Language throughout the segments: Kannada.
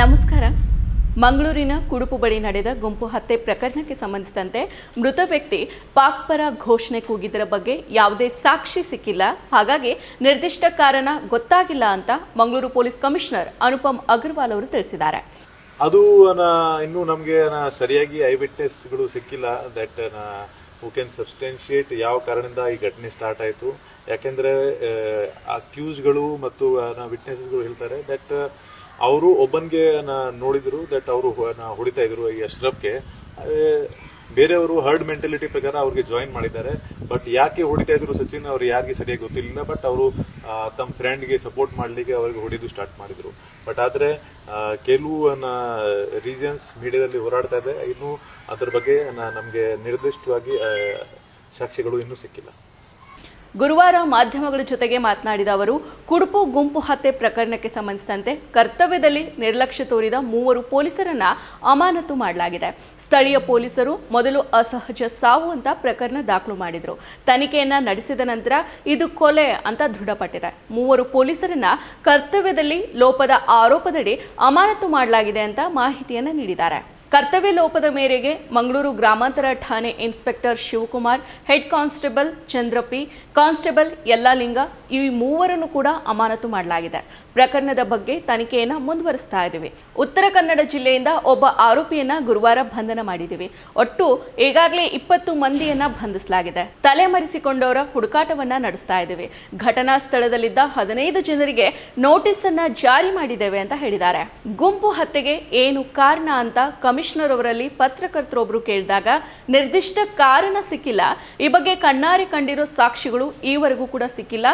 ನಮಸ್ಕಾರ. ಮಂಗಳೂರಿನ ಕುಡುಪು ಬಳಿ ನಡೆದ ಗುಂಪು ಹತ್ಯೆ ಪ್ರಕರಣಕ್ಕೆ ಸಂಬಂಧಿಸಿದಂತೆ ಮೃತ ವ್ಯಕ್ತಿ ಪಾಕ್ ಪರ ಘೋಷಣೆ ಕೂಗಿದ್ದರ ಬಗ್ಗೆ ಯಾವುದೇ ಸಾಕ್ಷಿ ಸಿಕ್ಕಿಲ್ಲ. ಹಾಗಾಗಿ ನಿರ್ದಿಷ್ಟ ಕಾರಣ ಗೊತ್ತಾಗಿಲ್ಲ ಅಂತ ಮಂಗಳೂರು ಪೊಲೀಸ್ ಕಮಿಷನರ್ ಅನುಪಮ್ ಅಗರ್ವಾಲ್ ಅವರು ತಿಳಿಸಿದ್ದಾರೆ. ಅದು ಇನ್ನೂ ನಮಗೆ ಸರಿಯಾಗಿ ಐ ವಿಟ್ನೆಸ್ಗಳು ಸಿಕ್ಕಿಲ್ಲ ದಟ್ ಹೂ ಕ್ಯಾನ್ ಸಬ್ಸ್ಟೆನ್ಶಿಯೇಟ್ ಯಾವ ಕಾರಣದಿಂದ ಈ ಘಟನೆ ಸ್ಟಾರ್ಟ್ ಆಯಿತು. ಯಾಕೆಂದರೆ ಅಕ್ಯೂಸ್ಗಳು ಮತ್ತು ವಿಟ್ನೆಸ್ಗಳು ಹೇಳ್ತಾರೆ ದಟ್ ಅವರು ಒಬ್ಬನಿಗೆ ನೋಡಿದರು ದಟ್ ಅವರು ಹೊಡಿತಾ ಇದ್ರು ಈ ಅಶ್ರಫ್ಗೆ. ಬೇರೆಯವರು ಹರ್ಡ್ ಮೆಂಟಾಲಿಟಿ ಪ್ರಕಾರ ಅವ್ರಿಗೆ ಜಾಯಿನ್ ಮಾಡಿದ್ದಾರೆ. ಬಟ್ ಯಾಕೆ ಹೊಡಿತಾ ಇದ್ರು ಸಚಿನ್, ಅವ್ರು ಯಾರಿಗೆ ಸರಿಯಾಗಿ ಗೊತ್ತಿರಲಿಲ್ಲ. ಬಟ್ ಅವರು ತಮ್ಮ ಫ್ರೆಂಡ್ಗೆ ಸಪೋರ್ಟ್ ಮಾಡಲಿಕ್ಕೆ ಅವ್ರಿಗೆ ಹೊಡಿದು ಸ್ಟಾರ್ಟ್ ಮಾಡಿದರು. ಬಟ್ ಆದರೆ ಕೆಲವು ರೀಸನ್ಸ್ ಮೀಡಿಯಾದಲ್ಲಿ ಹೋರಾಡ್ತಾ ಇದೆ ಇನ್ನೂ ಅದ್ರ ಬಗ್ಗೆ ನಮಗೆ ನಿರ್ದಿಷ್ಟವಾಗಿ ಸಾಕ್ಷಿಗಳು ಇನ್ನೂ ಸಿಕ್ಕಿಲ್ಲ. ಗುರುವಾರ ಮಾಧ್ಯಮಗಳ ಜೊತೆಗೆ ಮಾತನಾಡಿದ ಅವರು, ಕುಡುಪು ಗುಂಪು ಹತ್ಯೆ ಪ್ರಕರಣಕ್ಕೆ ಸಂಬಂಧಿಸಿದಂತೆ ಕರ್ತವ್ಯದಲ್ಲಿ ನಿರ್ಲಕ್ಷ್ಯ ತೋರಿದ ಮೂವರು ಪೊಲೀಸರನ್ನ ಅಮಾನತು ಮಾಡಲಾಗಿದೆ. ಸ್ಥಳೀಯ ಪೊಲೀಸರು ಮೊದಲು ಅಸಹಜ ಸಾವು ಅಂತ ಪ್ರಕರಣ ದಾಖಲು ಮಾಡಿದರು. ತನಿಖೆಯನ್ನ ನಡೆಸಿದ ನಂತರ ಇದು ಕೊಲೆ ಅಂತ ದೃಢಪಟ್ಟಿದೆ. ಮೂವರು ಪೊಲೀಸರನ್ನ ಕರ್ತವ್ಯದಲ್ಲಿ ಲೋಪದ ಆರೋಪದಡಿ ಅಮಾನತು ಮಾಡಲಾಗಿದೆ ಅಂತ ಮಾಹಿತಿಯನ್ನ ನೀಡಿದ್ದಾರೆ. ಕರ್ತವ್ಯ ಲೋಪದ ಮೇರೆಗೆ ಮಂಗಳೂರು ಗ್ರಾಮಾಂತರ ಠಾಣೆ inspector Shivakumar, head constable Chandrappa constable Yallalinga ಈ ಮೂವರನ್ನು ಕೂಡ ಅಮಾನತು ಮಾಡಲಾಗಿದೆ. ಪ್ರಕರಣದ ಬಗ್ಗೆ ತನಿಖೆಯನ್ನ ಮುಂದುವರಿಸ್ತಾ ಇದ್ದೀವಿ. ಉತ್ತರ ಕನ್ನಡ ಜಿಲ್ಲೆಯಿಂದ ಒಬ್ಬ ಆರೋಪಿಯನ್ನ ಗುರುವಾರ ಬಂಧನ ಮಾಡಿದ್ದೀವಿ. ಒಟ್ಟು ಈಗಾಗಲೇ ಇಪ್ಪತ್ತು ಮಂದಿಯನ್ನ ಬಂಧಿಸಲಾಗಿದೆ. ತಲೆಮರೆಸಿಕೊಂಡವರ ಹುಡುಕಾಟವನ್ನ ನಡೆಸ್ತಾ ಇದ್ದೀವಿ. ಘಟನಾ ಸ್ಥಳದಲ್ಲಿದ್ದ ಹದಿನೈದು ಜನರಿಗೆ ನೋಟಿಸ್ ಅನ್ನ ಜಾರಿ ಮಾಡಿದ್ದೇವೆ ಅಂತ ಹೇಳಿದ್ದಾರೆ. ಗುಂಪು ಹತ್ಯೆಗೆ ಏನು ಕಾರಣ ಅಂತ ಕಮಿಷನರ್ ಅವರಲ್ಲಿ ಪತ್ರಕರ್ತರೊಬ್ಬರು ಕೇಳಿದಾಗ, ನಿರ್ದಿಷ್ಟ ಕಾರಣ ಸಿಕ್ಕಿಲ್ಲ. ಈ ಬಗ್ಗೆ ಕಣ್ಣಾರೆ ಕಂಡಿರೋ ಸಾಕ್ಷಿಗಳು ಈವರೆಗೂ ಕೂಡ ಸಿಕ್ಕಿಲ್ಲ.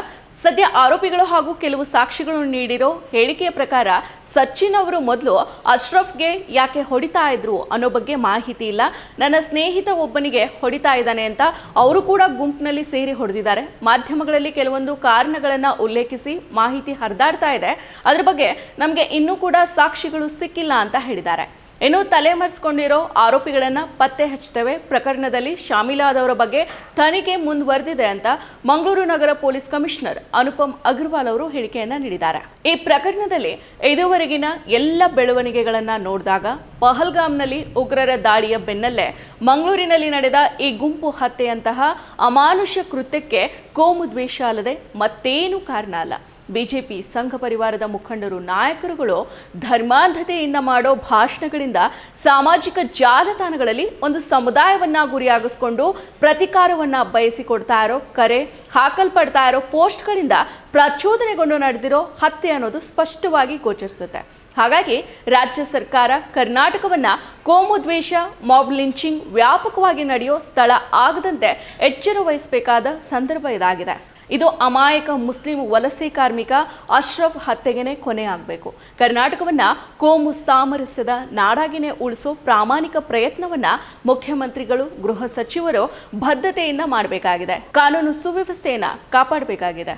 ಸದ್ಯ ಆರೋಪಿಗಳು ಹಾಗೂ ಕೆಲವು ಸಾಕ್ಷಿಗಳು ನೀಡಿರೋ ಹೇಳಿಕೆಯ ಪ್ರಕಾರ, ಸಚಿನ್ ಅವರು ಮೊದಲು ಅಶ್ರಫ್ಗೆ ಯಾಕೆ ಹೊಡಿತಾ ಇದ್ರು ಅನ್ನೋ ಬಗ್ಗೆ ಮಾಹಿತಿ ಇಲ್ಲ. ನನ್ನ ಸ್ನೇಹಿತ ಒಬ್ಬನಿಗೆ ಹೊಡಿತಾ ಇದ್ದಾನೆ ಅಂತ ಅವರು ಕೂಡ ಗುಂಪಿನಲ್ಲಿ ಸೇರಿ ಹೊಡೆದಿದ್ದಾರೆ. ಮಾಧ್ಯಮಗಳಲ್ಲಿ ಕೆಲವೊಂದು ಕಾರಣಗಳನ್ನು ಉಲ್ಲೇಖಿಸಿ ಮಾಹಿತಿ ಹರಿದಾಡ್ತಾ ಇದೆ. ಅದ್ರ ಬಗ್ಗೆ ನಮಗೆ ಇನ್ನೂ ಕೂಡ ಸಾಕ್ಷಿಗಳು ಸಿಕ್ಕಿಲ್ಲ ಅಂತ ಹೇಳಿದ್ದಾರೆ. ಇನ್ನು ತಲೆಮರೆಸ್ಕೊಂಡಿರೋ ಆರೋಪಿಗಳನ್ನ ಪತ್ತೆ ಹಚ್ತೇವೆ ಪ್ರಕರಣದಲ್ಲಿ ಶಾಮೀಲಾದವರ ಬಗ್ಗೆ ತನಿಖೆ ಮುಂದುವರೆದಿದೆ ಅಂತ ಮಂಗಳೂರು ನಗರ ಪೊಲೀಸ್ ಕಮಿಷನರ್ ಅನುಪಮ್ ಅಗರ್ವಾಲ್ ಅವರು ಹೇಳಿಕೆಯನ್ನ ನೀಡಿದ್ದಾರೆ. ಈ ಪ್ರಕರಣದಲ್ಲಿ ಇದುವರೆಗಿನ ಎಲ್ಲ ಬೆಳವಣಿಗೆಗಳನ್ನು ನೋಡಿದಾಗ ಪಹಲ್ಗಾಮ್ನಲ್ಲಿ ಉಗ್ರರ ದಾಳಿಯ ಬೆನ್ನಲ್ಲೇ ಮಂಗಳೂರಿನಲ್ಲಿ ನಡೆದ ಈ ಗುಂಪು ಹತ್ಯೆಯಂತಹ ಅಮಾನುಷ್ಯ ಕೃತ್ಯಕ್ಕೆ ಕೋಮು ದ್ವೇಷ ಅಲ್ಲದೆ ಮತ್ತೇನು ಕಾರಣ ಅಲ್ಲ. ಬಿಜೆಪಿ ಸಂಘ ಪರಿವಾರದ ಮುಖಂಡರು ನಾಯಕರುಗಳು ಧರ್ಮಾಂಧತೆಯಿಂದ ಮಾಡೋ ಭಾಷಣಗಳಿಂದ ಸಾಮಾಜಿಕ ಜಾಲತಾಣಗಳಲ್ಲಿ ಒಂದು ಸಮುದಾಯವನ್ನ ಗುರಿಯಾಗಿಸ್ಕೊಂಡು ಪ್ರತಿಕಾರವನ್ನ ಬಯಸಿಕೊಡ್ತಾ ಇರೋ ಕರೆ, ಹಾಕಲ್ಪಡ್ತಾ ಇರೋ ಪೋಸ್ಟ್ಗಳಿಂದ ಪ್ರಚೋದನೆಗೊಂಡು ನಡೆದಿರೋ ಹತ್ಯೆ ಅನ್ನೋದು ಸ್ಪಷ್ಟವಾಗಿ ಗೋಚರಿಸುತ್ತೆ. ಹಾಗಾಗಿ ರಾಜ್ಯ ಸರ್ಕಾರ ಕರ್ನಾಟಕವನ್ನ ಕೋಮು ದ್ವೇಷ, ಮಾಬ್ ಲಿಂಚಿಂಗ್ ವ್ಯಾಪಕವಾಗಿ ನಡೆಯೋ ಸ್ಥಳ ಆಗದಂತೆ ಎಚ್ಚರ ವಹಿಸಬೇಕಾದ ಸಂದರ್ಭ ಇದಾಗಿದೆ. ಇದು ಅಮಾಯಕ ಮುಸ್ಲಿಂ ವಲಸೆ ಕಾರ್ಮಿಕ ಅಶ್ರಫ್ ಹತ್ಯೆಗೆನೆ ಕೊನೆ ಆಗಬೇಕು. ಕರ್ನಾಟಕವನ್ನ ಕೋಮು ಸಾಮರಸ್ಯದ ನಾಡಾಗಿನೇ ಉಳಿಸೋ ಪ್ರಾಮಾಣಿಕ ಪ್ರಯತ್ನವನ್ನ ಮುಖ್ಯಮಂತ್ರಿಗಳು, ಗೃಹ ಸಚಿವರು ಬದ್ಧತೆಯಿಂದ ಮಾಡಬೇಕಾಗಿದೆ. ಕಾನೂನು ಸುವ್ಯವಸ್ಥೆಯನ್ನ ಕಾಪಾಡಬೇಕಾಗಿದೆ.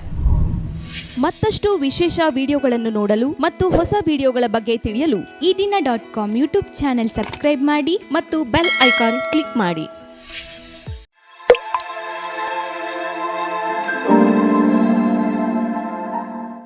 ಮತ್ತಷ್ಟು ವಿಶೇಷ ವಿಡಿಯೋಗಳನ್ನು ನೋಡಲು ಮತ್ತು ಹೊಸ ವಿಡಿಯೋಗಳ ಬಗ್ಗೆ ತಿಳಿಯಲು Ee Dina dot com YouTube channel subscribe ಮಾಡಿ ಮತ್ತು ಬೆಲ್ ಐಕಾನ್ ಕ್ಲಿಕ್ ಮಾಡಿ.